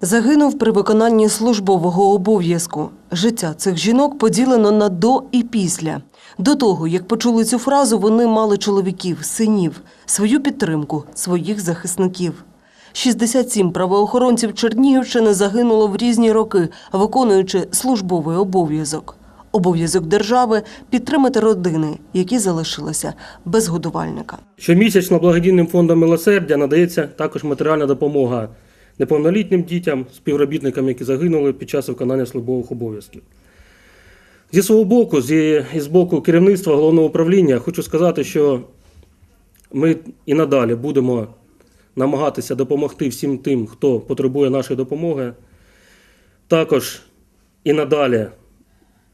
Загинув при виконанні службового обов'язку. Життя цих жінок поділено на до і після. До того, як почули цю фразу, вони мали чоловіків, синів, свою підтримку, своїх захисників. 67 правоохоронців Чернігівщини загинуло в різні роки, виконуючи службовий обов'язок. Обов'язок держави підтримати родини, які залишилися без годувальника. Щомісячно благодійним фондом милосердя надається також матеріальна допомога неповнолітнім дітям, співробітникам, які загинули під час виконання службових обов'язків. Зі свого боку, зі, і з боку керівництва головного управління, хочу сказати, що ми і надалі будемо намагатися допомогти всім тим, хто потребує нашої допомоги. Також і надалі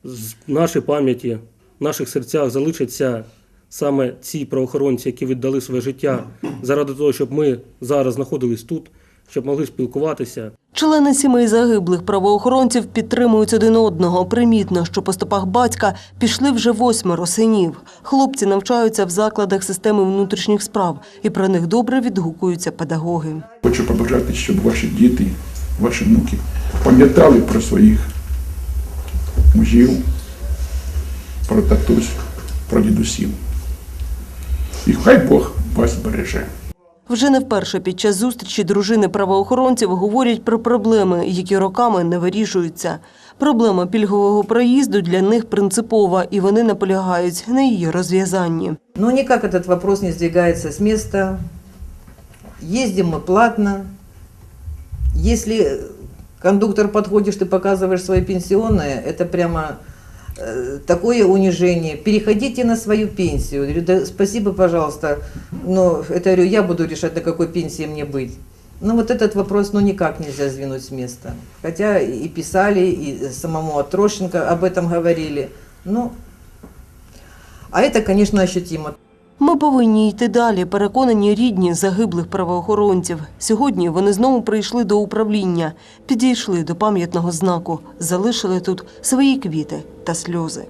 з нашої пам'яті, в наших серцях залишаться саме ці правоохоронці, які віддали своє життя заради того, щоб ми зараз знаходились тут, щоб могли спілкуватися. Члени сімей загиблих правоохоронців підтримують один одного. Примітно, що по стопах батька пішли вже восьмеро синів. Хлопці навчаються в закладах системи внутрішніх справ, і про них добре відгукуються педагоги. Хочу побажати, щоб ваші діти, ваші внуки пам'ятали про своїх мужів, про татусь, про дідусів. І хай Бог вас береже. Вже не вперше під час зустрічі дружини правоохоронців говорять про проблеми, які роками не вирішуються. Проблема пільгового проїзду для них принципова, і вони наполягають на її розв'язанні. Но никак этот вопрос не сдвигается с места. Ездим мы платно. Если кондуктор подходишь, ты показываешь свои пенсионные, это прямо э, такое унижение. Переходите на свою пенсию. Говорю, да спасибо, пожалуйста, но это говорю, я буду решать, на какой пенсии мне быть. Ну вот этот вопрос ну никак нельзя сдвинуть с места. Хотя и писали, и самому Атрошенко об этом говорили. Ну, а это, конечно, ощутимо. Ми повинні йти далі, переконані рідні загиблих правоохоронців. Сьогодні вони знову прийшли до управління, підійшли до пам'ятного знаку, залишили тут свої квіти та сльози.